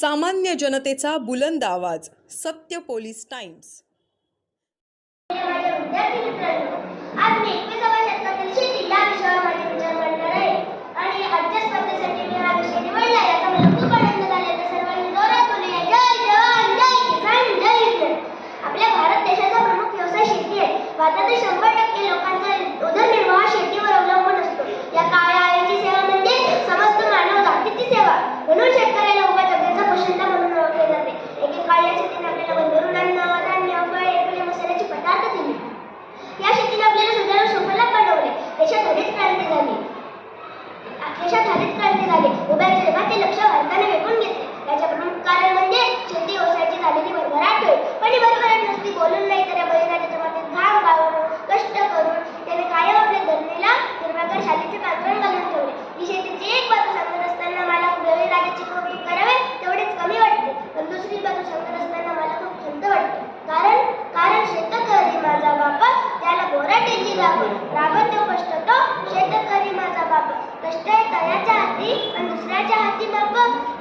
सामान्य जनतेचा बुलंद आवाज सत्य पोलीस टाइम्स. भारतातील शंभर टक्के लोकांचा उदरनिर्वाह शेतीवर अवलंबून असतो. या काळ्या आईची सेवा म्हणजे समस्त मानव जातीची सेवा. म्हणून बनवले देशात क्रांती झाली देशात हरित क्रांती झाली उभ्या जेव्हा ते लक्ष भारताने वेधून घेतले त्याच्याकडून कारण म्हणजे शेती व्यवसायाची झालेली भरभराट होय पण ही भरभराट नुसती बोलून नाही तर या बळीराजाच्या मातीत घाम गाळून कष्ट करून त्याने कायम आपल्या धरणीला हिरव्यागार शालीचे पांघरण घालून ठेवले ही शेतीची एक बाजू सांगत असताना मला बळीराजाचे कौतुक करावे तेवढेच कमी वाटते पण दुसरी बाजू सांगत असताना मला खूप खंत वाटते कारण कारण शेतकरी माझा बापा त्याला बोराटेची लागून राबत देऊ कष्ट तो शेतकरी माझा बाप कष्ट आहे तयाच्या हाती पण दुसऱ्याच्या हाती बाप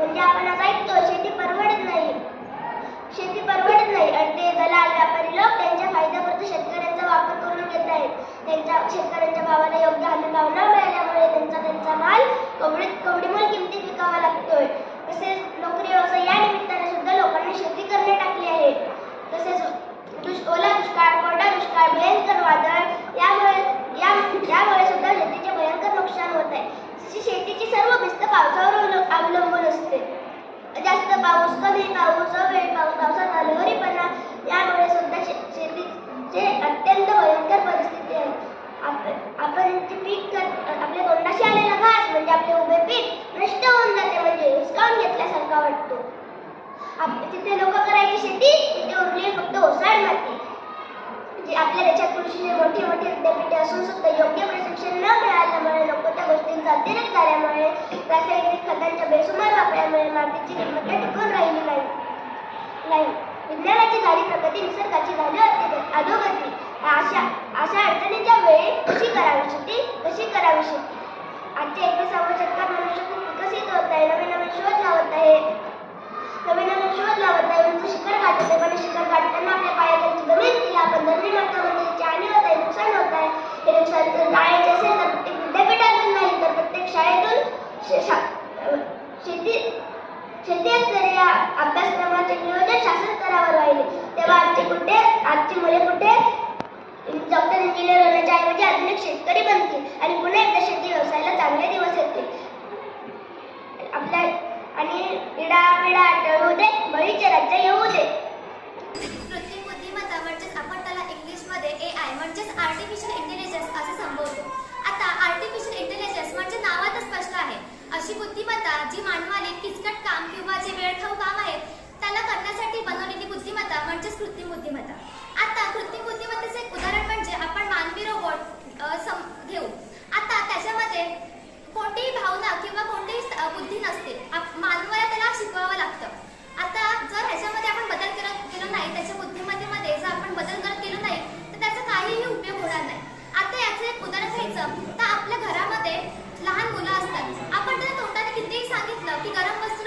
म्हणजे आपण आज ऐकतो शेती परवडत नाही. शेती परवडत नाही. आणि ते दलाल व्यापारी लोक त्यांच्या फायद्यापुरते शेतकऱ्यांचा वापर करून घेत आहेत. त्यांच्या शेतकऱ्यांच्या भावाला योग्य हमी भाव न मिळाल्यामुळे त्यांचा त्यांचा माल कमळीत कवडीमोल किमतीत विकावा लागतोय तसेच नोकरी व्यवसाय या निमित्ताने सुद्धा लोकांनी शेती करणे टाकली आहे तसेच दुष् ओला दुष्काळ कोरडा दुष्काळ भयंकर वादळ यामुळे या यामुळे सुद्धा शेतीचे भयंकर नुकसान होत आहे तशी शेतीची सर्व भिस्त पावसावर अवलं- अवलंबून असते जास्त पाऊस कमी पाऊस अवेळी पाऊस पावसाचा लहरीपणा यामुळे सुद्धा शेतीचे अत्यंत भयंकर परिस्थिती आहे आपण ते पीक आपल्या तोंडाशी आलेला घास म्हणजे आपले उभे पीक नष्ट होऊन जाते म्हणजे हुसकावून घेतल्यासारखा वाटतो. आप- तिथे लोक करायची शेती तिथे उरली फक्त ओसाड माती. की आपल्या देशात कृषीने मोठे मोठे विद्यापीठे असून सुद्धा योग्य प्रशिक्षण न मिळाल्यामुळे लोक त्या गोष्टींचा अतिरेक झाल्यामुळे रासायनिक खतांच्या बेसुमार वापरामुळे मातीची गुणवत्ता टिकून राहिली नाही. नाही. विज्ञानाची झाली प्रगती निसर्गाची झाली अत्यधिक अधोगती. अशा अशा अडचणीच्या वेळी कशी करावी शेती? कशी करावी शेती? आजच्या एकविसाव्या शतकात मनुष्य खूप विकसित होत आहे नवीन नवीन शोध लावत आहे. नवीन नवीन शोध लावत आहे उंच शिखर गाठत आहे पण शिखर गाठताना आपल्या पायाखालची जमीन गेली आपण धरणी मागतामध्ये त्याची हानी होत आहे नुकसान होत आहे हे नुकसान जर टाळायचे असेल तर प्रत्येक विद्यापीठातून नाही तर प्रत्येक शाळेतून शे- शा- अं, शेती शेती असलेल्या अभ्यासक्रमाचे नियोजन शासन स्तरावर राहिले तेव्हा आजची कुठे आजची मुले कुठे डॉक्टर इंजिनियर होण्याच्या ऐवजी आधुनिक शेतकरी बनतील आणि पुन्हा एकदा शेती व्यवसायाला चांगले दिवस येतील. आपल्या आणि इडा पिडा टळू दे बळीचे राज्य येऊ दे. कृत्रिम बुद्धिमत्ता म्हणजेच आपण त्याला इंग्लिशमध्ये ए आय म्हणजेच आर्टिफिशियल इंटेलिजन्स असे संबोधतो. आता आर्टिफिशियल इंटेलिजन्स म्हणजे नावातच स्पष्ट आहे. अशी बुद्धिमत्ता जी मानवाने किचकट काम किंवा जे वेळखाऊ काम आहे त्याला करण्यासाठी बनवलेली बुद्धिमत्ता म्हणजेच कृत्रिम बुद्धिमत्ता. आता कृत्रिम बुद्धिमत्तेचे एक उदाहरण म्हणजे आपण मानवी रोबोट घेऊ. आता त्याच्यामध्ये कोणतीही भावना किंवा कोणतीही बुद्धी नसते. आप- मानवाला त्याला शिकवावं लागतं. आता जर ह्याच्यामध्ये आपण बदल करत गेलो नाही त्याच्या बुद्धिमत्तेमध्ये जर आपण बदल करत गेलो नाही तर त्याचा काहीही उपयोग होणार नाही. आता याचं एक उदाहरण घ्यायचं. तर आपल्या घरामध्ये लहान मुलं असतात. आपण त्यांना तोंडाने कितीही सांगितलं की गरम वस्तूला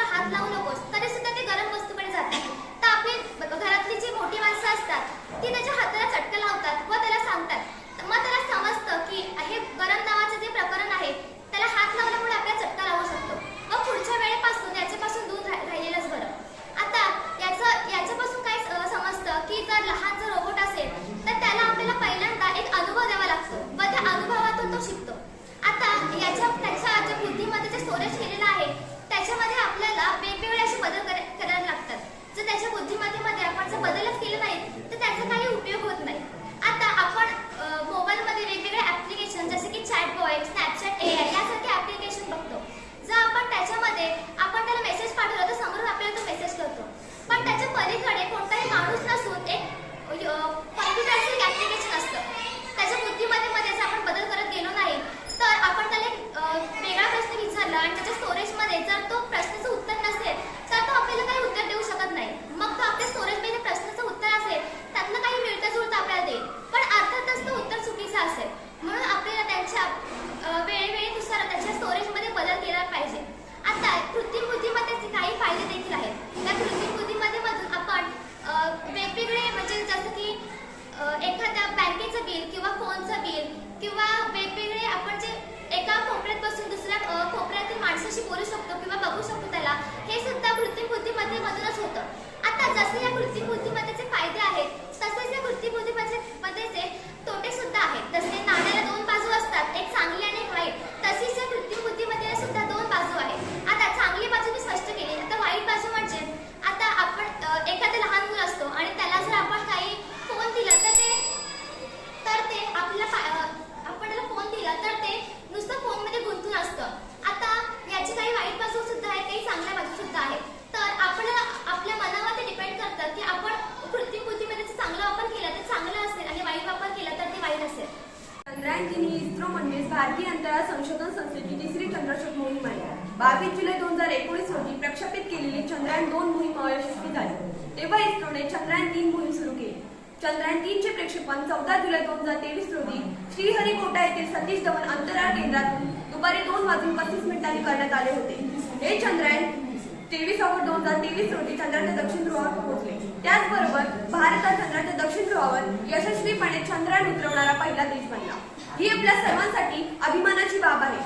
श्रीहरिकोटा येथील सतीश धवन अंतराळ केंद्रातून दुपारी दोन वाजून पस्तीस मिनिटांनी करण्यात आले होते. हे चंद्रयान तेवीस ऑगस्ट दोन हजार तेवीस रोजी चंद्राच्या दक्षिण ध्रुवावर पोहोचले. त्याचबरोबर भारतात चंद्राच्या दक्षिण ध्रुवावर यशस्वीपणे चंद्रयान उतरवणारा पहिला देश बनला. ही आपल्या सर्वांसाठी अभिमानाची बाब आहे.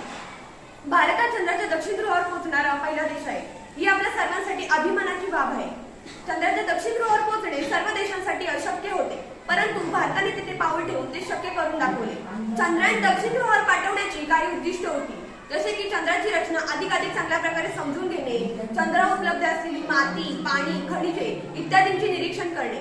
भारतात चंद्राच्या दक्षिण ध्रुवावर पोहोचणारा पहिला देश आहे. ही आपल्या सर्वांसाठी अभिमानाची बाब आहे. चंद्राच्या दक्षिण ध्रुवावर पोहोचणे सर्व देशांसाठी अशक्य होते. परंतु भारताने तिथे पाऊल ठेवून ते शक्य करून दाखवले. चंद्रायन दक्षिण ध्रुवावर पाठवण्याची काही उद्दिष्ट होती. जसे की चंद्राची रचना अधिकाधिक चांगल्या प्रकारे समजून घेणे चंद्रावर उपलब्ध असलेली माती पाणी खनिजे इत्यादींचे निरीक्षण करणे.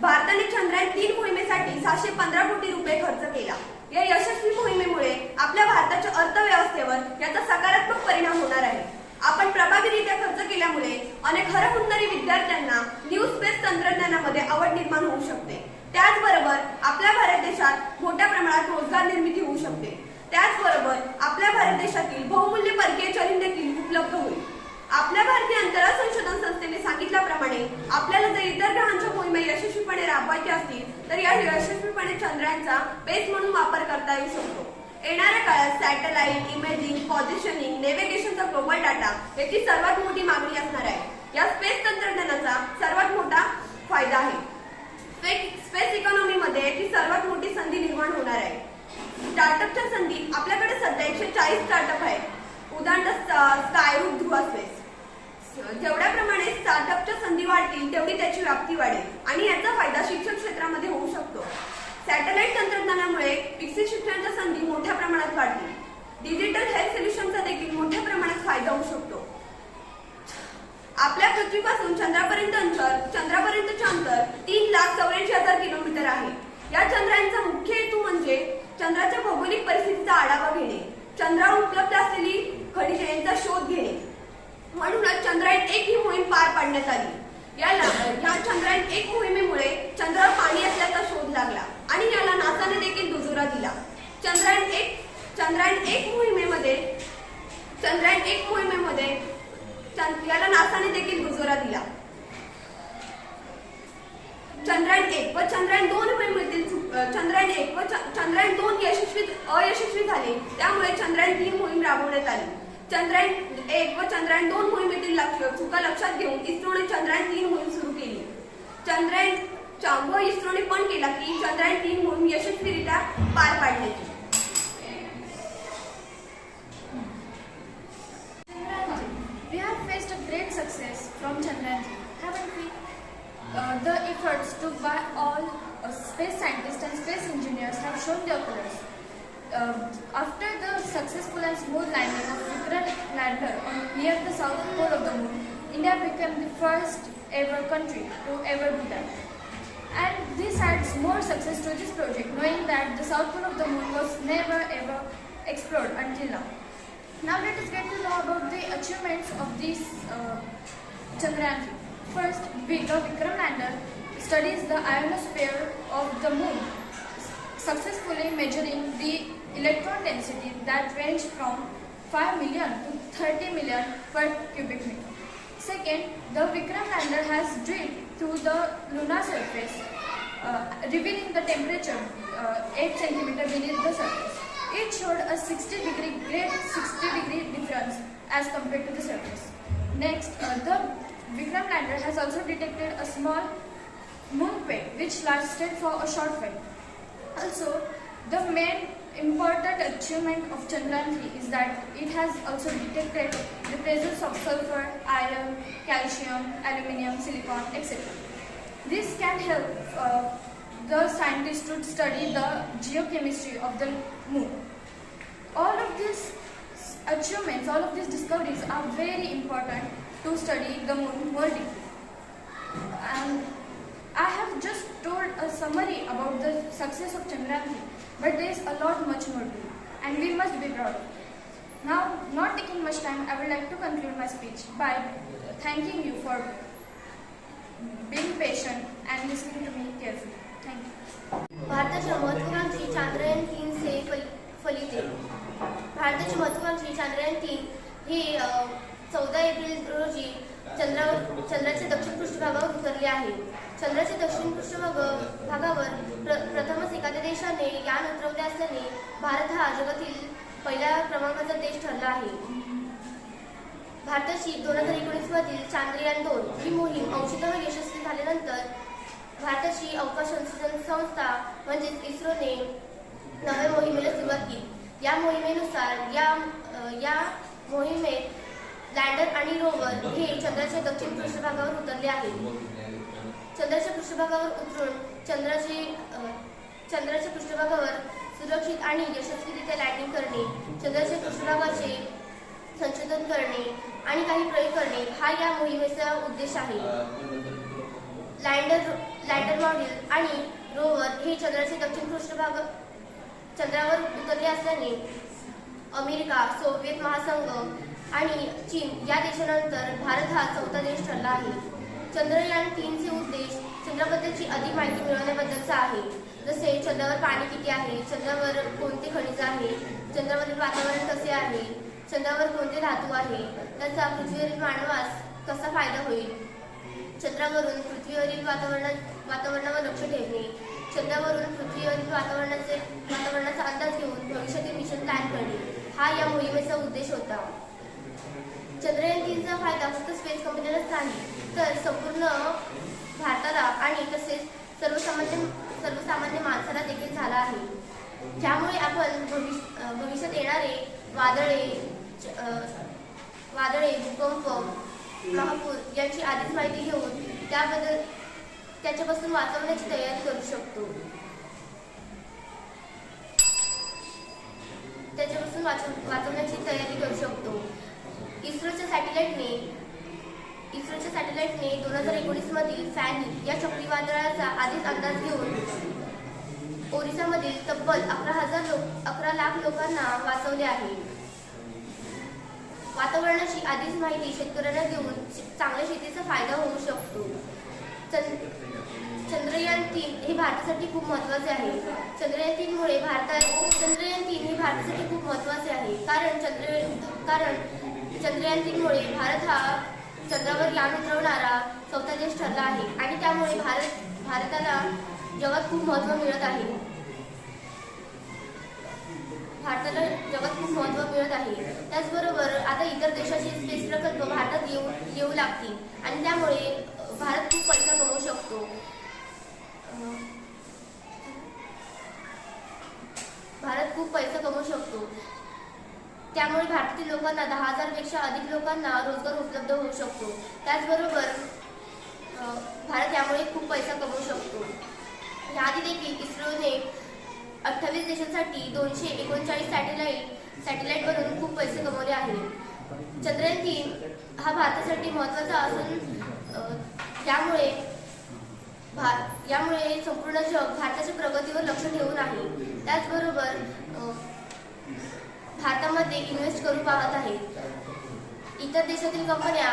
भारताने चंद्रयान तीन मोहिमेसाठी सहाशे पंधरा कोटी रुपये खर्च केला. या यशस्वी मोहिमेमुळे आपल्या भारताच्या अर्थव्यवस्थेवर याचा सकारात्मक परिणाम होणार आहे. आपण प्रभावीरित्या खर्च केल्यामुळे अनेक हरहुन्नरी विद्यार्थी न्यू स्पेस तंत्रज्ञानामध्ये आवड निर्माण होऊ शकते त्याचबरोबर आपल्या भारत देशात मोठ्या प्रमाणात रोजगार निर्मिती होऊ शकते. त्याचबरोबर आपल्या भारत देशातील बहुमूल्य परकीय चलन देखील उपलब्ध होईल. आपल्या भारतीय अंतराळ संशोधन संस्थेने सांगितल्याप्रमाणे आपल्याला जर इतर ग्रहांच्या मोहिमा यशस्वीपणे राबवायच्या असतील तर या यशस्वीपणे चंद्रांचा बेस म्हणून वापर करता येऊ शकतो. येणाऱ्या काळात सॅटेलाइट इमेजिंग पॉझिशनिंग नेव्हिगेशनचा ग्लोबल डाटा याची सर्वात मोठी मागणी असणार आहे. या स्पेस तंत्रज्ञानाचा सर्वात मोठा फायदा आहे. स्पेस स्पेस इकॉनॉमीमध्ये याची सर्वात मोठी संधी निर्माण होणार आहे. स्टार्टअपच्या संधी आपल्याकडे सध्या एकशे चाळीस स्टार्टअप आहेत. उदाहरण स्कायरूट ध्रुवा स्पेस. जेवढ्या प्रमाणे स्टार्टअपच्या संधी वाढतील तेवढी त्याची व्याप्ती वाढेल आणि याचा फायदा शिक्षण क्षेत्रामध्ये होऊ शकतो. सॅटेलाइट तंत्रज्ञानामुळे विकसित शिक्षणाच्या संधी मोठ्या प्रमाणात वाढतील. डिजिटल हेल्थ सोल्युशनचा देखील मोठ्या प्रमाणात फायदा होऊ शकतो. आपल्या पृथ्वीपासून चंद्रापर्यंत अंतर चंद्रापर्यंतचे अंतर चौऱ्याऐंशी हजार किलोमीटर आहे. या चंद्रांचा मुख्य हेतू म्हणजे चंद्राच्या भौगोलिक परिस्थितीचा आढावा घेणे. चंद्रावर उपलब्ध असलेली खनिजे यांचा शोध घेणे. म्हणूनच चंद्रायन एक ही मोहीम पार पाडण्यात आली. याला या चंद्रायन एक मोहिमेमुळे चंद्रावर पाणी असल्याचा शोध लागला आणि याला नासाने देखील दुजोरा दिला. चंद्रायन एक चंद्रायन एक मोहिमेमध्ये चंद्रायन एक मोहिमेमध्ये चंद- याला नासाने देखील दुजोरा दिला. चंद्रयान एक व चंद्रयान दोन मोहिमेतील चंद्रयान एक व चंद्रयान दोन यशस्वी अयशस्वी झाले. त्यामुळे चंद्रयान तीन मोहीम राबवण्यात आली. चंद्रयान एक व चंद्रयान दोन मोहिमेतील लक्ष चुका लक्षात घेऊन इस्रोने चंद्रयान तीन मोहीम सुरू केली. चंद्रयान व इस्रोने पण केला की चंद्रयान तीन मोहीम यशस्वीरित्या पार पाडण्याची. We have faced a great success from Chandrayaan the efforts took by all uh, space scientists and space engineers have shown their colors. Uh, after the successful and smooth landing of Vikram lander on near the south pole of the moon, India became the first ever country to ever do that. And this adds more success to this project, knowing that the south pole of the moon was never ever explored until now. Now let us get to know about the achievements of this uh, Chandrayaan. First, the Vikram lander studies the ionosphere of the moon, successfully measuring the electron density that range from 5 million to 30 million per cubic meter. Second, the Vikram lander has drilled through the lunar surface, uh, revealing the temperature uh, 8 centimeter beneath the surface. It showed a 60 degree great 60 degree difference as compared to the surface. Next, uh, the Vikram lander has also detected a small moon quake which lasted for a short while. Also, the main important achievement of Chandrayaan 3 is that it has also detected the presence of sulfur, iron, calcium, aluminium, silicon, etc. This can help uh, the scientists to study the geochemistry of the moon. All of these achievements, all of these discoveries are very important to study the moon more. And I have just told a summary about the success of Chandrayaan but there is a lot much more to do, and we must be proud. Now, not taking much time, I would like to conclude my speech by thanking you for being patient and listening to me carefully. Thank you. भारताच्या महत्वाकांक्षी चांद्रयान तीन से फल फलिते भारताची महत्वाकांक्षी चांद्रयान तीन ही चौदा April रोजी चंद्रावर चंद्राच्या दक्षिण पृष्ठभागावर उतरले आहे. चंद्राच्या दक्षिण पृष्ठभाग भागावर प्र प्रथमच एखाद्या देशाने यान उतरवले असल्याने भारत हा जगातील पहिल्या क्रमांकाचा देश ठरला आहे. भारताची दोन हजार एकोणीस मधील चांद्रयान दोन ही मोहीम अंशतः यशस्वी झाल्यानंतर भारताची अवकाश संशोधन संस्था म्हणजेच इस्रोने नव्या मोहिमेला सुरुवात केली. या मोहिमेनुसार या या मोहिमेत लँडर आणि रोवर हे चंद्राच्या दक्षिण पृष्ठभागावर उतरले आहे. चंद्राच्या पृष्ठभागावर उतरून चंद्राचे चंद्राच्या पृष्ठभागावर सुरक्षित आणि यशस्वीरित्या लँडिंग करणे चंद्राच्या पृष्ठभागाचे संशोधन करणे आणि काही प्रयोग करणे हा या मोहिमेचा उद्देश आहे. लँडर लँडर मॉड्यूल आणि रोवर हे चंद्राचे दक्षिण पृष्ठभाग चंद्रावर उतरले असल्याने अमेरिका सोव्हिएत महासंघ आणि चीन या देशानंतर भारत हा चौथा देश ठरला आहे. चंद्रयान तीनचे उद्देश चंद्राबद्दलची अधिक माहिती मिळवण्याबद्दलचा आहे. जसे चंद्रावर पाणी किती आहे चंद्रावर कोणते खनिज आहे चंद्रावरील वातावरण कसे आहे चंद्रावर कोणते धातू आहे त्याचा पृथ्वीवरील मानवास कसा फायदा होईल? चंद्रावरून पृथ्वीवरील वातावरणा वातावरणावर लक्ष ठेवणे चंद्रावरून पृथ्वीवरील वातावरणाचे वातावरणाचा अंदाज घेऊन भविष्यातील मिशन तयार करणे हा या मोहिमेचा उद्देश होता. चंद्रयान तीनचा फायदा फक्त स्पेस कंपनीलाच नाही तर संपूर्ण भारताला आणि तसेच सर्वसामान्य सर्वसामान्य माणसाला देखील झाला आहे. ज्यामुळे आपण भविष्य भविष्यात येणारे वादळे वादळे भूकंप महापूर यांची आधीच माहिती घेऊन त्याबद्दल त्याच्यापासून वाचवण्याची तयारी करू शकतो. त्याच्यापासून वाचव वाचवण्याची तयारी करू शकतो. इस्रोच्या सॅटेलाइटने इस्रोच्या सॅटेलाइटने दोन हजार एकोणीसमधील फॅनी या चक्रीवादळाचा आधीच अंदाज घेऊन ओरिसामधील तब्बल अकरा हजार लोक अकरा लाख लोकांना वाचवले आहे. वातावरणाची आधीच माहिती शेतकऱ्यांना देऊन चांगल्या शेतीचा फायदा होऊ शकतो. चंद चंद्रयान तीन हे भारतासाठी खूप महत्त्वाचे आहे. चंद्रयान तीनमुळे भारतात चंद्रयान तीन हे भारतासाठी खूप महत्त्वाचे आहे. कारण चंद्र कारण चंद्रयान तीनमुळे भारत हा चंद्रावर लांब उतरवणारा चौथा देश ठरला आहे. आणि त्यामुळे भारत भारताला जगात खूप महत्त्व मिळत आहे. भारताला जगात खूप महत्त्व मिळत आहे. त्याचबरोबर आता इतर देशाचे स्पेस प्रकल्प भारतात येऊ येऊ लागतील. आणि त्यामुळे भारत खूप पैसा कमवू शकतो. भारत खूप पैसा कमवू शकतो. त्यामुळे भारतातील लोकांना दहा हजारपेक्षा अधिक लोकांना रोजगार उपलब्ध होऊ शकतो. त्याचबरोबर भारत यामुळे खूप पैसा कमवू शकतो. याआधी देखील इस्रोने अठ्ठावीस देशांसाठी दोनशे एकोणचाळीस सॅटेलाईट सॅटेलाईट बनवून खूप पैसे कमवले आहेत चंद्रयान तीन हा भारतासाठी महत्त्वाचा असून त्यामुळे भार भा यामुळे संपूर्ण जग भारताच्या प्रगतीवर लक्ष ठेवून आहे. त्याचबरोबर भारतामध्ये इन्व्हेस्ट करू पाहत आहेत इतर देशातील कंपन्या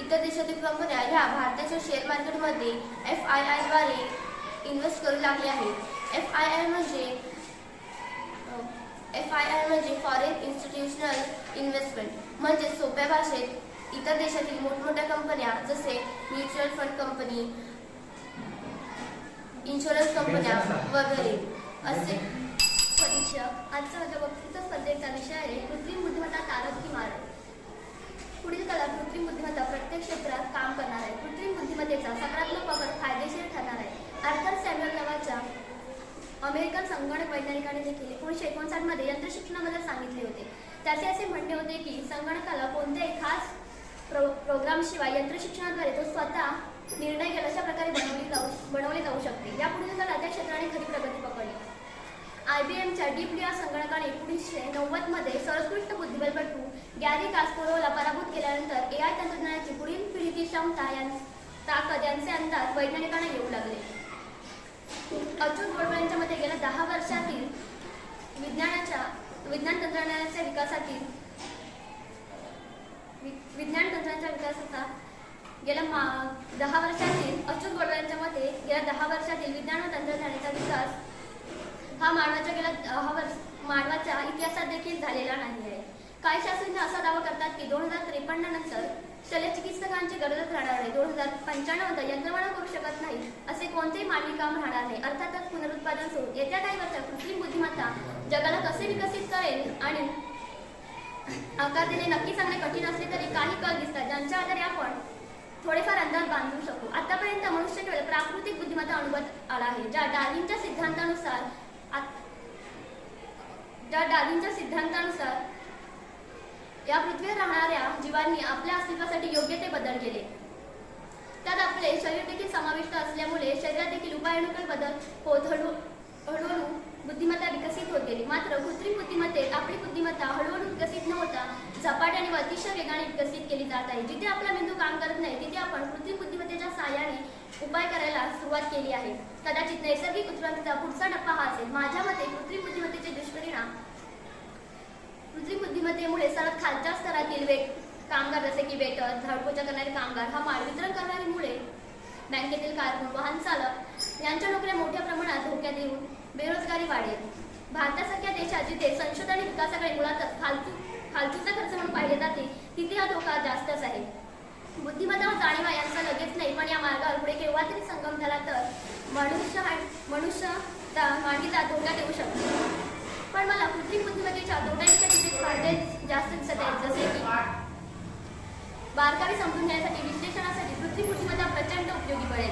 इतर देशातील कंपन्या ह्या भारताच्या शेअर मार्केटमध्ये एफ आय आयद्वारे इन्व्हेस्ट करू लागले आहेत. एफ आय आय म्हणजे एफ आय आय म्हणजे फॉरेन इन्स्टिट्यूशनल इन्व्हेस्टमेंट म्हणजे सोप्या भाषेत इतर देशातील मोठमोठ्या कंपन्या जसे म्युच्युअल फंड कंपनी इन्शुरन्स कंपन्या वगैरे असे. शिक्षक आजचा माझ्या वक्तृत्व स्पर्धेचा विषय आहे कृत्रिम बुद्धिमत्ता तारक की मारक पुढील काळात कृत्रिम बुद्धिमत्ता प्रत्येक क्षेत्रात काम करणार आहे. कृत्रिम बुद्धिमत्तेचा सकारात्मक वापर फायदेशीर ठरणार आहे. आर्थर सॅम्युअल नावाच्या अमेरिकन संगणक वैज्ञानिकाने देखील एकोणीसशे एकोणसाठमध्ये यंत्रशिक्षणाबद्दल सांगितले होते. त्याचे असे म्हणणे होते की संगणकाला कोणत्याही खास प्रो प्रोग्रामशिवाय यंत्रशिक्षणाद्वारे तो स्वतः निर्णय घेईल अशा प्रकारे बनवली जाऊ बनवले जाऊ शकते. यापुढील त्या त्या क्षेत्राने खरी प्रगती आय बी एमच्या डीप संगणकाने एकोणीसशे नव्वदमध्ये सर्वोत्कृष्ट बुद्धिबलपटू गॅरी कास्पोरोला पराभूत केल्यानंतर ए आय तंत्रज्ञानाची पुढील पिढीची क्षमता यां ताकद यांचे अंदाज वैज्ञानिकांना येऊ लागले. अच्युत गोडबोले यांच्या मते गेल्या दहा वर्षातील विज्ञानाच्या विज्ञान तंत्रज्ञानाच्या विकासातील वि- विज्ञान तंत्रज्ञानाच्या विकासाचा गेल्या मा दहा वर्षातील अच्युत गोडबोले यांच्या मते गेल्या दहा वर्षातील विज्ञान व तंत्रज्ञानाचा विकास हा मानवाच्या गेल्या दहा मानवाच्या इतिहासात देखील झालेला नाही आहे. काही शास्त्रज्ञ असा दावा करतात की दोन हजार त्रेपन्न नंतर शल्यचिकित्सकांची गरजच राहणार नाही. दोन हजार पंच्याण्णव नंतर यंत्रमानव करू शकत नाही असे कोणतेही मानवी काम राहणार नाही. अर्थातच पुनरुत्पादन सुरू. येत्या काही वर्षात कृत्रिम बुद्धिमत्ता जगाला कसे विकसित करेल आणि आकार देणे नक्की सांगणे कठीण असले तरी काही कल दिसतात ज्यांच्या आधारे आपण थोडेफार अंदाज बांधू शकू. आतापर्यंत मनुष्य केवळ प्राकृतिक बुद्धिमत्ता अनुभवत आला आहे ज्या डार्विनच्या सिद्धांतानुसार ज्या डार्विनच्या सिद्धांतानुसार या पृथ्वीवर राहणाऱ्या जीवांनी आपल्या अस्तित्वासाठी योग्य ते बदल केले. त्यात आपले शरीर देखील समाविष्ट असल्यामुळे शरीरात देखील उपायानुकूल बदल होत हळू हळूहळू बुद्धिमत्ता विकसित होत गेली. मात्र कृत्रिम बुद्धिमत्तेत आपली बुद्धिमत्ता हळूहळू विकसित न होता झपाट्याने व अतिशय वेगाने विकसित केली जात आहे. जिथे आपला मेंदू काम करत नाही तिथे आपण कृत्रिम बुद्धिमत्तेच्या सहाय्याने उपाय करायला सुरुवात केली आहे. कदाचित नैसर्गिक उत्क्रांतीचा पुढचा टप्पा हा असेल. माझ्या मते कृत्रिम बुद्धिमत्ता कृत्रिम बुद्धिमत्तेमुळे सर्वात खालच्या स्तरातील वेट कामगार जसे की वेटर झाडपोचा करणारे कामगार हा माल वितरण करणारीमुळे बँकेतील कारकून वाहन चालक यांच्या नोकऱ्या मोठ्या प्रमाणात धोक्यात येऊन बेरोजगारी वाढेल. भारतासारख्या देशात जिथे संशोधन आणि विकासाकडे मुळातच फालतू फालतूचा खर्च म्हणून पाहिले जाते तिथे हा धोका जास्तच आहे. बुद्धिमत्ता व जाणीवा यांचा लगेच नाही पण या मार्गावर पुढे केव्हा तरी संगम झाला तर मनुष्य हा- मनुष्य मानवीचा धोक्यात येऊ शकतो. पण मला कृत्रिम बुद्धिमत्तेच्या तोट्यांच्या तिथे फायदे जास्त दिसत आहेत जसे की बारकावे समजून घेण्यासाठी विश्लेषणासाठी कृत्रिम बुद्धिमत्ता प्रचंड उपयोगी पडेल.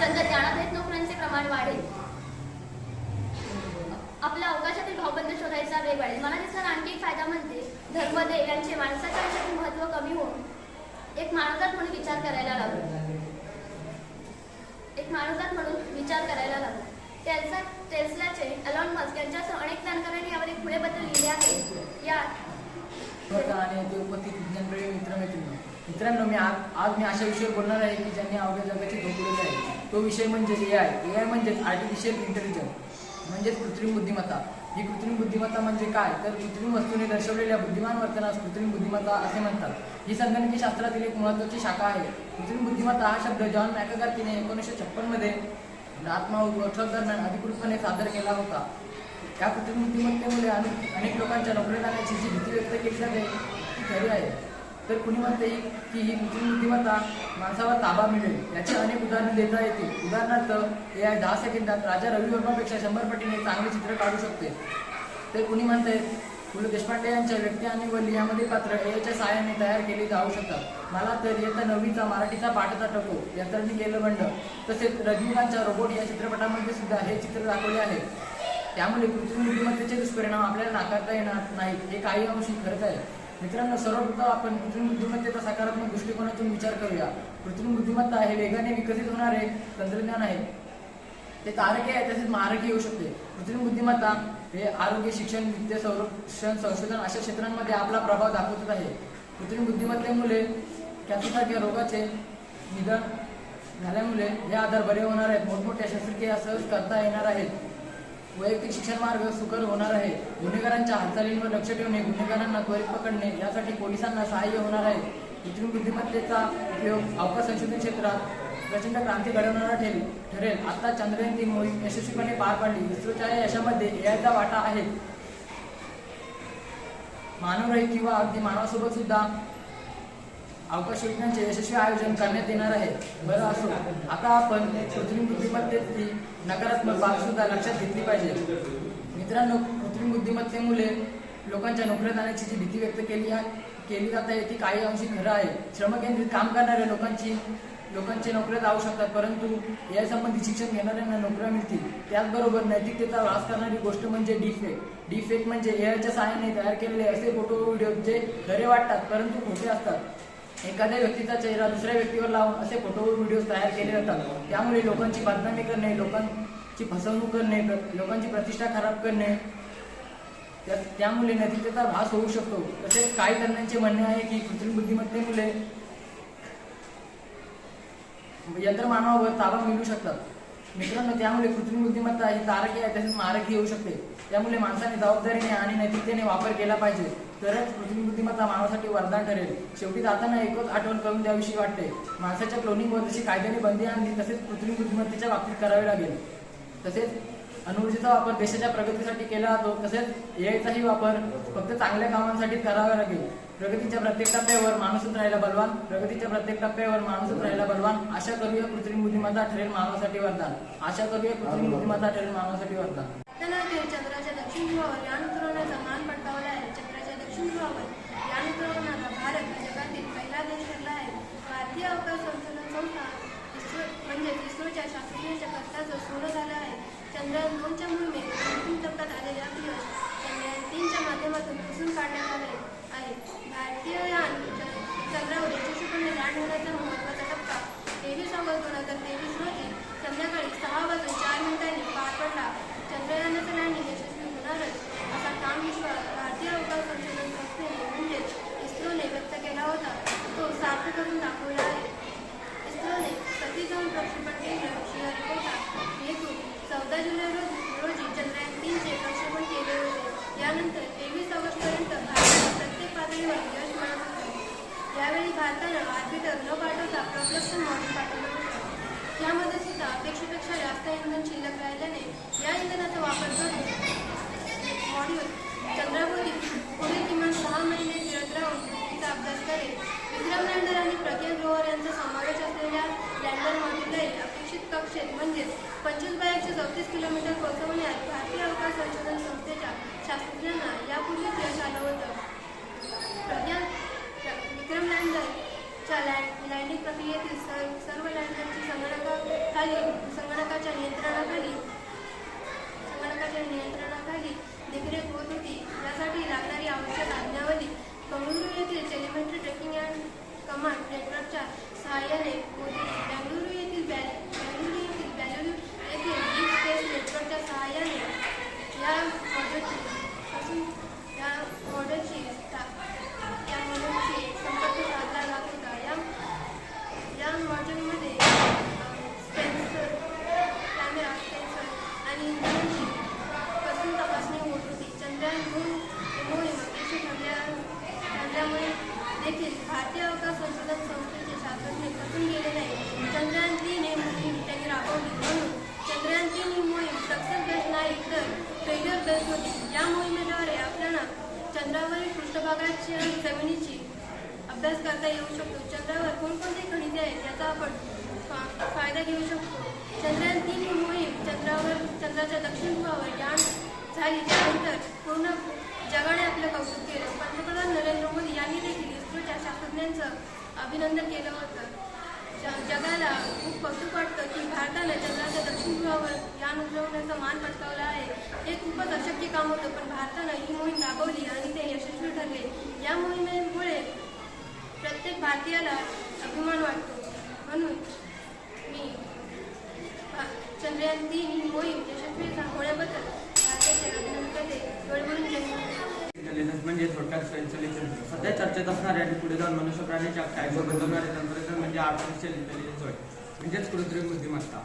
तंत्रज्ञानाधारित नोकऱ्यांचे प्रमाण वाढेल. आपल्या अवकाशातील भावबंद शोधायचा वेग वाढेल. मला दिसणारा आणखी एक फायदा म्हणजे धर्मदेव यांचे माणसाच्या आयुष्यातील महत्त्व कमी होऊन एक माणसात म्हणून विचार करायला लागलो. एक माणसात म्हणून विचार करायला लागलो. टेल्सा टेस्लाचे अलॉन मस्क यांच्यासह अनेक जाणकारांनी यावर एक पुढेबद्दल लिहिले आहे. यात आणि उद्योगपती विज्ञानप्रेमी मित्र मैत्रिणी मित्रांनो मी आज आज मी अशा विषयावर बोलणार आहे की ज्यांनी अवघ्या जगाची धोकलेली आहे. तो विषय म्हणजे ए आय ए आय म्हणजेच आर्टिफिशियल इंटेलिजन्स म्हणजेच कृत्रिम बुद्धिमत्ता. ही कृत्रिम बुद्धिमत्ता म्हणजे काय? तर कृत्रिम वस्तूने दर्शवलेल्या बुद्धिमान वर्तनास कृत्रिम बुद्धिमत्ता असे म्हणतात. ही संगणकी शास्त्रातील एक महत्त्वाची शाखा आहे. कृत्रिम बुद्धिमत्ता हा शब्द जॉन मॅकगार्कीने एकोणीसशे छप्पनमध्ये म्हणजे आत्मा वर्कशॉप दरम्यान अधिकृतपणे सादर केला होता. या कृत्रिम अनेक अनेक लोकांच्या नोकरी जाण्याची जी भीती व्यक्त केली जाते ती खरी आहे. तर कुणी म्हणते की ही कृत्रिम माणसावर ताबा मिळेल याची अनेक उदाहरणं देता येतील. उदाहरणार्थ ए आय दहा सेकंदात राजा रवी वर्मापेक्षा शंभर पटीने चांगले चित्र काढू शकते. तर कुणी म्हणते पु ल देशपांडे यांच्या व्यक्ती आणि व यामध्ये पात्र एच्या सहाय्याने तयार केली जाऊ शकतात. मला तर इयत्ता नववीचा मराठीचा पाठचा टको यंत्रणी केलं बंड. तसेच रजनीकांतच्या रोबोट या चित्रपटामध्ये सुद्धा हे चित्र दाखवले आहे. त्यामुळे कृत्रिम बुद्धिमत्तेचे दुष्परिणाम आपल्याला नाकारता येणार नाहीत हे काही अंशी खरंच आहे. मित्रांनो सर्वप्रथम आपण कृत्रिम बुद्धिमत्तेचा सकारात्मक दृष्टिकोनातून विचार करूया. कृत्रिम बुद्धिमत्ता हे वेगाने विकसित होणारे तंत्रज्ञान आहे. ते तारके आहे तसेच महारकी येऊ शकते. कृत्रिम बुद्धिमत्ता हे आरोग्य शिक्षण विद्या संरक्षण संशोधन अशा क्षेत्रांमध्ये आपला प्रभाव दाखवत आहे. कृत्रिम बुद्धिमत्तेमुळे कॅन्सरसारख्या रोगाचे निदान झाल्यामुळे हे आधार बरे होणार आहेत. मोठमोठ्या शस्त्रक्रिया सहज करता येणार आहेत. वैयक्तिक शिक्षण मार्ग सुकर होणार आहे. गुन्हेगारांच्या हालचालींवर लक्ष ठेवणे गुन्हेगारांना त्वरित पकडणे यासाठी पोलिसांना सहाय्य होणार आहे. कृत्रिम बुद्धिमत्तेचा उपयोग अवकाश संशोधन क्षेत्रात प्रचंड क्रांती घडवणारा ठरेल ठरेल. आता चंद्रयान ती मोहीम यशस्वीपणे पार पाडली. इस्रोच्या या यशामध्ये एआयचा वाटा आहे. मानवरही किंवा अगदी मानवासोबत सुद्धा अवकाश योजनांचे यशस्वी आयोजन करण्यात येणार आहे. बरं असो. आता आपण कृत्रिम बुद्धिमत्तेतली नकारात्मक बाब सुद्धा लक्षात घेतली पाहिजे. मित्रांनो कृत्रिम बुद्धिमत्तेमुळे लोकांच्या नोकऱ्या जाण्याची जी भीती व्यक्त केली आहे केली जात आहे ती काही अंशी खरं आहे. श्रमकेंद्रित काम करणाऱ्या लोकांची लोकांच्या नोकऱ्या जाऊ शकतात परंतु या संबंधी शिक्षण घेणाऱ्यांना नोकऱ्या मिळतील. त्याचबरोबर नैतिकतेचा ह्रास करणारी गोष्ट म्हणजे डीफेक डीफेक म्हणजे एआयच्या सहाय्याने तयार केलेले असे फोटो व्हिडिओ जे खरे वाटतात परंतु खोटे असतात. एखाद्या व्यक्तीचा चेहरा दुसऱ्या व्यक्तीवर लावून असे फोटो व्हिडिओ तयार केले जातात. त्यामुळे लोकांची बदनामी करणे लोकांची फसवणूक करणे लोकांची प्रतिष्ठा खराब करणे त्या- त्यामुळे नैतिकतेचा ऱ्हास होऊ शकतो. तसेच काही तज्ञांचे म्हणणे आहे की कृत्रिम बुद्धिमत्तेमुळे म्हणजे यंत्रमानवावर ताबा मिळू शकतात मित्रांनो त्यामुळे कृत्रिम बुद्धिमत्ता ही तारकी आहे तसेच मारकी येऊ शकते. त्यामुळे माणसाने जबाबदारीने आणि नैतिकतेने वापर केला पाहिजे. तरच कृत्रिम बुद्धिमत्ता मानवासाठी वरदान ठरेल. शेवटी जाताना एकच आठवण करून द्याविषयी वाटते. माणसाच्या क्लोनिंगवर जशी कायद्याने बंदी आणली तसेच कृत्रिम बुद्धिमत्तेच्या बाबतीत करावी लागेल. तसेच अणुऊर्जेचा वापर देशाच्या प्रगतीसाठी केला जातो. तसेच एआयचाही वापर फक्त चांगल्या कामांसाठी करावा लागेल. प्रगतीच्या प्रत्येक टप्प्यावर माणूसच राहिला बलवान. प्रगतीच्या प्रत्येक टप्प्यावर माणूसच राहिला बलवान. आशा करूया कृत्रिम बुद्धिमत्ता ठरेल मानवासाठी वरदान. आशा करूया कृत्रिम बुद्धिमत्ता ठरेल मानवासाठी वरदान. चंद्राच्या दक्षिण ध्रुवावर. यान उतरवण्याचा मान पटकावला आहे. चंद्राच्या दक्षिण ध्रुवावर. यान उतरवणारा भारत जगातील पहिला देश ठरला आहे. भारतीय अवकाश संशोधन संस्था इस्रो म्हणजेच इस्रोच्या शास्त्रज्ञांच्या सोनं झालं आहे. चंद्रयान दोनच्या मोहिमेत अंतिम टप्प्यात आलेले अपयश चंद्रयान तीनच्या माध्यमातून पुसून काढण्यात आले आहे भारतीय यान च- चंद्रावर यशस्वीपणे होण्याचा महत्त्वाचा टप्पा तेवीस ऑगस्ट दोन हजार तेवीस रोजी संध्याकाळी सहा वाजून चार मिनिटांनी पार पडला चंद्रयानाचं लँडिंग यशस्वी होणारच असा ठाम विश्वास भारतीय अवकाश संशोधन संस्थेने म्हणजेच इस्रोने व्यक्त केला होता तो सार्थ करून दाखवला आहे इस्रोने सती जाऊन प्रक्षेपण केंद्र श्रीहरिकोटा येथून चौदा जुलै रोजी रोजी चंद्रयान तीनचे प्रक्षेपण केले होते. यानंतर तेवीस ऑगस्टपर्यंत भारताने प्रत्येक पातळीवर यश मिळत होते यावेळी भारतानं आर्बिटर न पाठवता प्रॉपल्शन मॉड्यूल पाठवलं होतं. यामध्ये सुद्धा अपेक्षेपेक्षा जास्त इंधन शिल्लक राहिल्याने या इंधनाचा वापर करून मॉड्यूल चंद्रावरील पुढे किमान सहा महिने फिरत राहून तिचा अभ्यास करेल. विक्रम लँडर आणि प्रज्ञा ग्रोवर यांचा समावेश असलेल्या लँडर मॉड्यूललाही अपेक्षित कक्षेत म्हणजेच पंचवीस बाय चौतीस किलोमीटर पोहोचवण्यात भारतीय अवकाश संशोधन संस्थेच्या शास्त्रज्ञांना यापूर्वीच यश आलं होतं प्रज्ञा विक्रम लँडरच्या लँड लँडिंग प्रक्रियेतील सर्व लँडरची संगणकाखाली संगणकाच्या नियंत्रणाखाली संगणकाच्या नियंत्रणाखाली देखरेख होत होती. यासाठी लागणारी आवश्यक आज्ञावली बंगळुरू येथील टेलिमेट्री ट्रेकिंग अँड कमांड नेटवर्कच्या सहाय्याने होती बेंगळुरू येथील बॅल बेंगळुरू येथील बेंगळुरू येथील डीप स्पेस नेटवर्कच्या सहाय्याने या मॉडेलची पासून या मॉडेलची स्था- या मॉडेलची संपर्क साधला जात होता या या मॉडेलमध्ये सेन्सर कॅमेरा सेन्सर आणि इंधनांची कसून तपासणी होत होती चंद्रयान दोन मोहीम यशस्वी ठरल्या ठरल्यामुळे देखील भारतीय अवकाश संशोधन संस्थेचे शास्त्रज्ञ खचून गेले नाही. चंद्रयान तीन हे मोहीम त्यांनी राबवली म्हणून चंद्रयान तीन ही मोहीम सक्सेस बेस्ड नाही तर फेल्युअर बेस्ड होती. या मोहिमेद्वारे आपल्याला चंद्रावरील पृष्ठभागाची आणि जमिनीची अभ्यास करता येऊ शकतो. चंद्रावर कोणकोणते खनिजे आहेत याचा आपण फा- फायदा घेऊ शकतो. चंद्रयान तीन ही मोहीम चंद्रावर चंद्राच्या दक्षिण ध्रुवावर यान झाली. त्यानंतर पूर्ण जगाने आपलं कौतुक केलं. पंतप्रधान नरेंद्र मोदी यांनी देखील म्हणजे इस्रोच्या शास्त्रज्ञांचं अभिनंदन केलं होतं. ज- जगाला खूप कौतुक वाटतं की भारतानं जगाच्या दक्षिण ध्रुवावर यान उतरवण्याचा मान पटकावला आहे. हे खूपच अशक्य काम होतं पण भारतानं ही मोहीम राबवली आणि ते यशस्वी ठरले. या मोहिमेमुळे प्रत्येक भारतीयाला अभिमान वाटतो. म्हणून मी चंद्रयान तीन ही मोहीम यशस्वी होण्याबद्दल भारताचे अभिनंदन करते. गडबडून जन्म इंटेलिजन्स म्हणजे थोडक्यात स्वयंचलित सध्या चर्चेत असणारे आणि पुढे जाऊन मनुष्य प्राण्याच्या कायदे बदलणारे तंत्रज्ञान म्हणजे आर्टिफिशियल इंटेलिजन्स होय. म्हणजेच कृत्रिम बुद्धिमत्ता.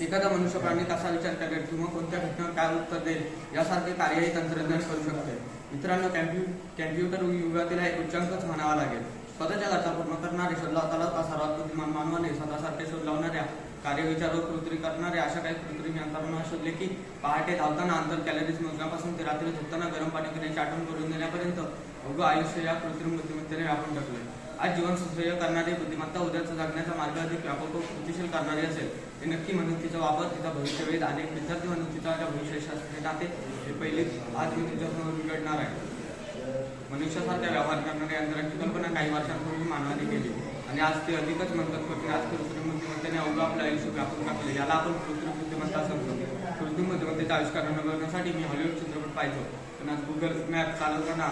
एखादा मनुष्य प्राणी कसा विचार करेल किंवा कोणत्या घटनेवर काय उत्तर देईल यासारखे कार्यही तंत्रज्ञान करू शकते. मित्रांनो कॅम्प्यु कॅम्प्युटर युगातील एक उच्चांकच म्हणावा लागेल. स्वतःच्या गरजा पूर्ण करणारे शोध लावताला सर्वात बुद्धिमान मानवाने स्वतःसारखे शोध लावणाऱ्या कार्यविचार कृत्रिम करणारे अशा काही कृत्रिम यंत्रणा शोधले की पहाटे धावताना अंतर कॅलरीज मोजण्यापासून ते रात्री झोपताना गरम पाणी पिण्याची आठवण करून देण्यापर्यंत अवघं आयुष्य या कृत्रिम बुद्धिमत्तेने व्यापून टाकले आज जीवन सुसह्य करणारी बुद्धिमत्ता उद्याचा जगण्याचा मार्ग अधिक व्यापक व कृतिशील करणारी असेल ते नक्की म्हणून तिचा वापर तिचा भविष्यवेध अनेक विद्यार्थी म्हणून तिचा भविष्यशास्त्र नाते हे पहिले आज मी तुझ्यासमोर बिघडणार आहे. मनुष्यासारख्या व्यवहार करणाऱ्या यंत्रांची कल्पना काही वर्षांपूर्वी मानवाने केली. आणि आज ते अधिकच म्हणतात पण आज कृत्रिम बुद्धिमत्तेने अवघं आपलं आयुष्य व्यापून टाकलं. याला आपण कृत्रिम बुद्धिमत्ता समजतो कृत्रिम बुद्धिमत्तेचा आविष्कार करण्यासाठी मी हॉलिवूड चित्रपट पाहिजे पण आज गुगल मॅप चालवताना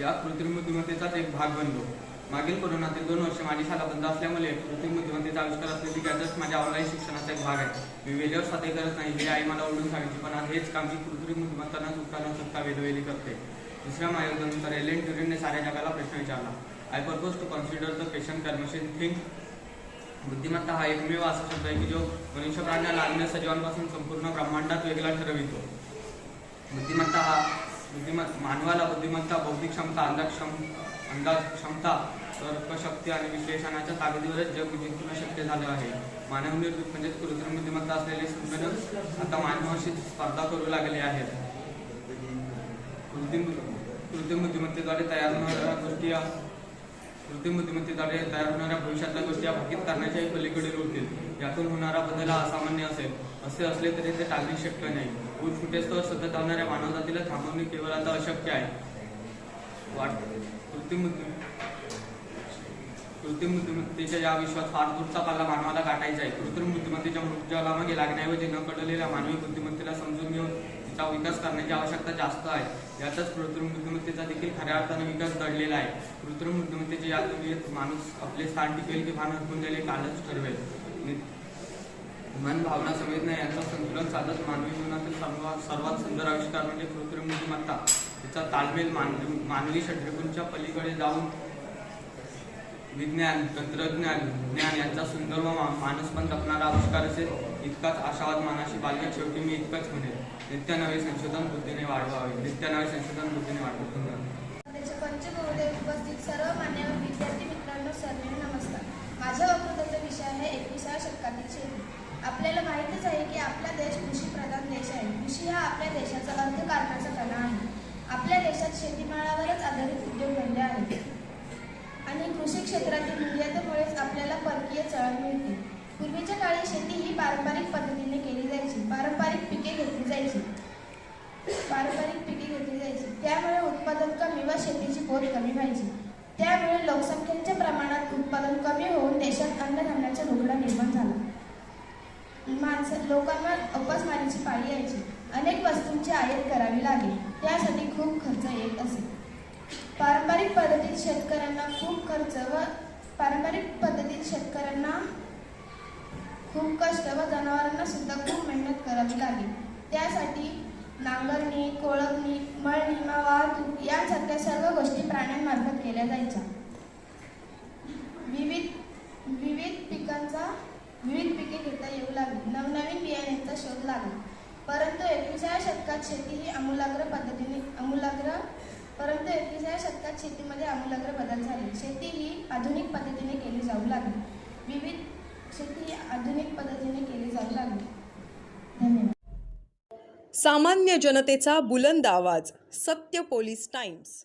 या कृत्रिम बुद्धिमत्तेचाच एक भाग बनलो. मागील कोरोनातील दोन वर्ष माझी शाळा बंद असल्यामुळे कृत्रिम बुद्धिमत्तेचा आविष्कार असलेली गॅजेट्स माझ्या ऑनलाईन शिक्षणाचा एक भाग आहे. मी वेळेवर साध्य करत नाही हे आई मला ओढून सांगितली पण आज हेच काम मी कृत्रिम बुद्धिमत्तांना चुका न चुकता करते. दुसऱ्या महायुद्धानंतर एलेन ट्युरिनने साऱ्या जगाला प्रश्न विचारला. I propose to consider the question can machine think बुद्धिमत्ता हा एकमेव असा शब्द आहे की जो मनुष्य प्राण्याला अन्य सजीवांपासून संपूर्ण ब्रह्मांडात वेगळा ठरवितो. बुद्धिमत्ता हा बुद्धिमत् मानवाला बुद्धिमत्ता बौद्धिक क्षमता अंदाज क्षम अंदाज क्षमता तर्कशक्ती आणि विश्लेषणाच्या ताकदीवरच जग जिंकणं शक्य झालं आहे. मानवनिर्मित म्हणजेच कृत्रिम बुद्धिमत्ता असलेले संगणक आता मानवाशी स्पर्धा करू लागले आहेत. कृत्रिम कृत्रिम बुद्धिमत्तेद्वारे तयार होणाऱ्या गोष्टी या कृत्रिम बुद्धिमत्तेद्वारे तयार होणाऱ्या भविष्यातल्या गोष्टी या भाकीत करण्याच्याही पलीकडे उरतील यातून होणारा बदल हा असामान्य असेल. असे असले तरी ते टाळणे शक्य नाही. ऊट फुटेस्तवर सतत धावणाऱ्या मानवजातीला थांबवणे केवळ आता अशक्य आहे. वाट. कृत्रिम कृत्रिम बुद्धिमत्तेच्या या विश्वात फार दूरचा पाला मानवाला गाठायचा आहे. कृत्रिम बुद्धिमत्तेच्या मृत्यूला मागे लागण्याऐवजी न कळलेल्या मानवी बुद्धिमत्तेला समजून घेऊन चा विकास करण्याची आवश्यकता जास्त आहे. यातच कृत्रिम बुद्धिमत्तेचा देखील खऱ्या अर्थाने विकास घडलेला आहे. कृत्रिम बुद्धिमत्तेच्या या दुनियेत माणूस आपले स्थान टिकेल की भान हरपून जाईल कालच ठरवेल. मन भावना संवेदना यांचा संतुलन साधत मानवी जीवनातील सर्वात सर्वात सुंदर आविष्कार म्हणजे कृत्रिम बुद्धिमत्ता. तिचा ताळमेल मानवी मानवी षड्रिपूंच्या पलीकडे जाऊन विज्ञान तंत्रज्ञान ज्ञान यांचा सुंदर व माणूस मानसपण जपणारा आविष्कार असेल इतकाच आशावाद मानाशी बालगत शेवटी मी इतकंच म्हणेल नित्य नवे संशोधन बुद्धीने वाढवावे. नित्य नवे संशोधन बुद्धीने वाढवावे. त्याच्या उपस्थित सर्व मान्यवर विद्यार्थी मित्रांनो सर्वांना नमस्कार. माझ्या वक्तृत्वाचा विषय आहे एकविसाव्या शतकातील शेती. आपल्याला माहितीच आहे की आपला देश कृषीप्रधान देश आहे. कृषी हा आपल्या देशाचा अर्थकारणाचा कणा आहे. आपल्या देशात शेतीमाळावरच आधारित उद्योगधंदे आहेत. आणि कृषी क्षेत्रातील निर्यातीमुळेच आपल्याला परकीय चळण मिळते. पूर्वीच्या काळी शेती ही पारंपरिक पद्धतीने केली जायची. पारंपरिक पिके घेतली जायची. पारंपरिक पिके घेतली जायची. त्यामुळे उत्पादन कमी व शेतीची पोत कमी व्हायची. त्यामुळे लोकसंख्येच्या प्रमाणात उत्पादन कमी होऊन देशात अन्नधान्याचा रुग्ण निर्माण झाला. माणसं लोकांना उपासमारीची पाळी यायची. अनेक वस्तूंची आयात करावी लागेल. त्यासाठी खूप खर्च येत असे. पारंपरिक पद्धतीत शेतकऱ्यांना खूप खर्च व पारंपरिक पद्धतीत शेतकऱ्यांना खूप कष्ट व जनावरांना सुद्धा खूप मेहनत करावी लागेल त्यासाठी नांगरणी कोळपणी मळणी वाहतूक यासारख्या सर्व गोष्टी प्राण्यांमार्फत केल्या जायच्या. विविध विविध पिकांचा विविध पिके घेता येऊ लागली. नवनवीन बियाण्यांचा शोध लागला. परंतु एकविसाव्या शतकात शेती ही आमूलाग्र पद्धतीने आमूलाग्र परंतु एकविसाव्या शतकात शेतीमध्ये आमूलाग्र बदल झाले. शेती ही आधुनिक पद्धतीने केली जाऊ लागली. विविध शेती आधुनिक पद्धतीने केली जाऊ लागली. धन्यवाद. सामान्य जनतेचा बुलंद आवाज सत्य पोलीस टाइम्स.